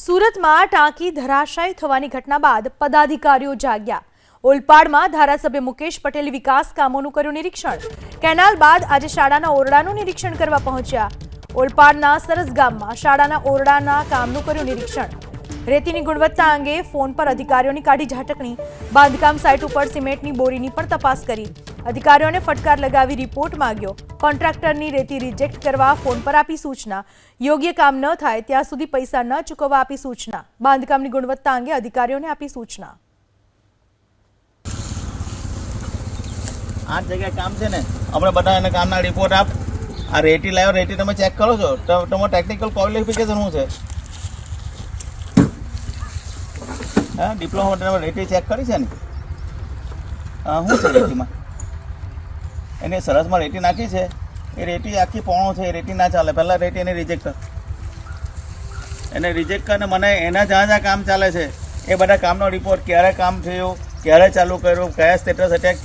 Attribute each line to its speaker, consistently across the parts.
Speaker 1: સુરતમાં ટાંકી ધરાશાયી થવાની ઘટના બાદ પદાધિકારીઓ જાગ્યા. ઓલપાડમાં ધારાસભ્ય મુકેશ પટેલે વિકાસ કામોનું કર્યું નિરીક્ષણ. કેનાલ બાદ આજે શાળાના ઓરડાનું નિરીક્ષણ કરવા પહોંચ્યા. ઓલપાડના સરસ ગામમાં શાળાના ઓરડાના કામનું કર્યું નિરીક્ષણ. રેતીની ગુણવત્તા અંગે ફોન પર અધિકારીઓની કાઢી ઝાટકણી. બાંધકામ સાઇટ ઉપર સિમેન્ટની બોરીની પણ તપાસ કરી. અધિકારીઓને ફટકાર લગાવી રિપોર્ટ માંગ્યો. કોન્ટ્રાક્ટરની રેતી રિજેક્ટ કરવા ફોન પર આપી સૂચના. યોગ્ય કામ ન થાય ત્યાં સુધી પૈસા ન ચૂકવવા આપી સૂચના. બાંધકામની ગુણવત્તા અંગે અધિકારીઓને આપી સૂચના.
Speaker 2: આઠ જગ્યાએ કામ છે ને આપણે બધા એને કામના રિપોર્ટ આપ. આ રેટી લાવ્યો રેટી તમે ચેક કરો છો. તો તમારું ટેકનિકલ ક્વોલિફિકેશન શું છે? હા ડિપ્લોમા તમે રેટી ચેક કરી છે ને? શું છે રેટીમાં એને સરસમાં રેટી નાખી છે. એ રેટી આખી પોણો છે, એ રેટી ના ચાલે. પહેલાં રેટી એને રિજેક્ટ કર. એને રિજેક્ટ કરીને મને એના જ્યાં જ્યાં કામ ચાલે છે, એ બધા કામનો રિપોર્ટ ક્યારે કામ થયું, ક્યારે ચાલુ કર્યું, કયા સ્ટેટસ અટેક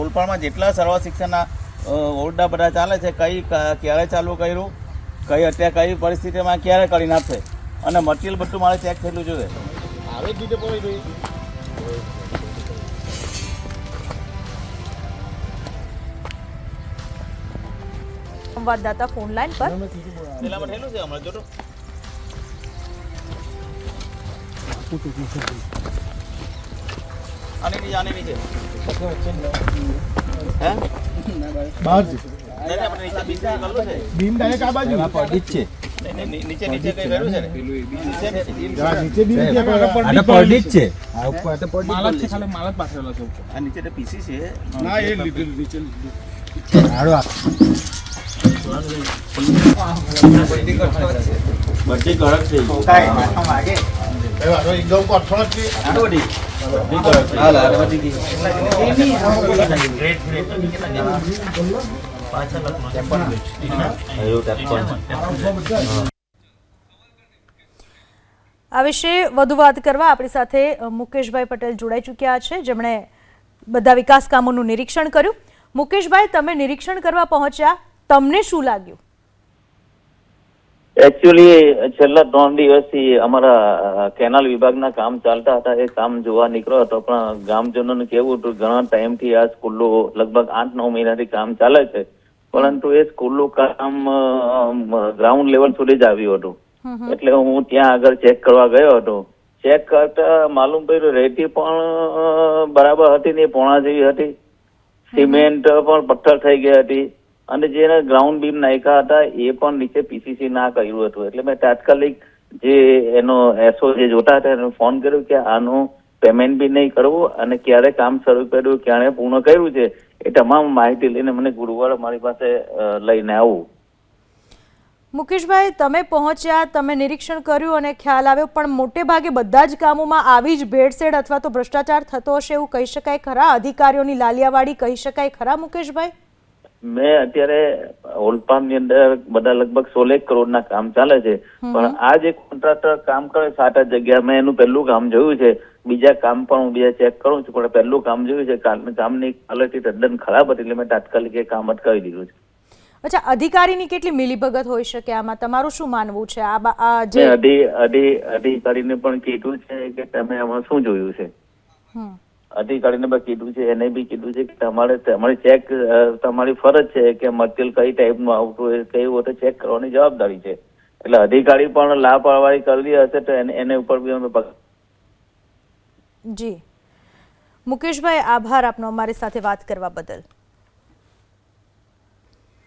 Speaker 2: ઓલપાડમાં જેટલા સર્વ શિક્ષણના ઓરડા બધા ચાલે છે, કઈ ક્યારે ચાલુ કર્યું, કઈ અત્યારે કઈ પરિસ્થિતિમાં ક્યારે કરી નાખશે, અને મટીરિયલ બધું મારે ચેક થયેલું જોઈએ.
Speaker 3: આવે જ રીતે પડી ગઈ
Speaker 1: સંવાદદાતા ફોન લાઈન પર.
Speaker 2: છે આની નીચે આની નીચે હે
Speaker 3: બહાર છે
Speaker 2: છે
Speaker 3: બીમ ડાયરેક્ટ આ બાજુ.
Speaker 2: નહીં, નહીં, ની- નીચે નીચે કઈ કર્યું છે ને નીચે
Speaker 3: બીમ છે પણ પડી
Speaker 4: જ છે. આ ઉપર તો પડડી
Speaker 5: માલ છે ખાલી માલ પાથરેલો છે.
Speaker 2: આ નીચે તો પીસી છે.
Speaker 3: ના એ લીધેલું નીચે લીધેલું.
Speaker 2: બધી કડક થઈ
Speaker 3: એકદમ કઠોળ જ.
Speaker 2: આ
Speaker 1: વિશે વધુ વાત કરવા આપણી સાથે મુકેશભાઈ પટેલ જોડાઈ ચૂક્યા છે. જેમણે બધા વિકાસ કામોનું નિરીક્ષણ કર્યું. મુકેશભાઈ તમે નિરીક્ષણ કરવા પહોંચ્યા? તમને શું લાગ્યું?
Speaker 6: એકચ્યુઅલી છેલ્લા ત્રણ દિવસથી અમારા કેનાલ વિભાગના કામ ચાલતા હતા. એ કામ જોવા નીકળ્યો હતો પણ ગામજનોને કેવું હતું ઘણા ટાઈમથી આ સ્કૂલનું લગભગ આઠ નવ મહિનાથી કામ ચાલે છે. પરંતુ એ સ્કૂલનું કામ ગ્રાઉન્ડ લેવલ સુધી જ આવ્યું હતું. એટલે હું ત્યાં આગળ ચેક કરવા ગયો હતો. ચેક કરતા માલુમ પડ્યું રેતી પણ બરાબર હતી નહીં પોણા જેવી હતી. સિમેન્ટ પણ પથ્થર થઈ ગઈ હતી. અને જે ગ્રાઉન્ડ બીમ નાયકા હતા, એ પણ નીચે પીસીસી ના કર્યું હતું. એટલે મેં તાત્કાલિક જે એનો એસો જે જોતા હતા, એને ફોન કર્યો કે આનું પેમેન્ટ બી નહીં કરવું અને ક્યારે કામ શરૂ કર્યું, ક્યારે પૂર્ણ કર્યું છે, એ તમામ માહિતી લઈને મને ગુરુવારે મારી પાસે લઈને આવું.
Speaker 1: મુકેશભાઈ, તમે પહોંચ્યા, તમે નિરીક્ષણ કર્યું અને ખ્યાલ આવ્યો, પણ મોટે ભાગે બધા જ કામોમાં આવી જ ભેળસેળ અથવા તો ભ્રષ્ટાચાર થતો હશે એવું કહી શકાય ખરા? અધિકારીઓની લાલિયાવાડી કહી શકાય ખરા, મુકેશભાઈ?
Speaker 6: મેં અત્યારે ઓલપામની અંદર બધા લગભગ સોલેક કરોડ ના કામ ચાલે છે. પણ આ જે કોન્ટ્રાક્ટર કામ કરે સાત આઠ જગ્યા મેં એનું પહેલું કામ જોયું છે. બીજા કામ પણ હું બીજા ચેક કરું છું પણ પહેલું કામ જોયું છે કામ- કામની ક્વોલિટી તદ્દન ખરાબ હતી એટલે મેં તાત્કાલિક એ કામ અટકાવી દીધું છે.
Speaker 1: અચ્છા અધિકારીની કેટલી મિલીભગત હોઈ શકે આમાં? તમારું શું માનવું છે? આ આ જે
Speaker 6: અધિ અધિ અધિકારીને પણ કીધું છે કે તમે આમાં શું જોયું છે?
Speaker 1: હમ.
Speaker 6: અધિકારીને બી કીધું છે, એને બી કીધું છે કે તમારે, તમારી ચેક તમારી ફરજ છે કે મટીરિયલ કઈ ટાઈપનું આવતું હોય કયું હોય તો ચેક કરવાની જવાબદારી છે. એટલે અધિકારી પણ લાપરવાહી કરવી હશે તો એને એને ઉપર બી અમે
Speaker 1: જી. મુકેશભાઈ, આભાર આપનો અમારી સાથે વાત કરવા બદલ.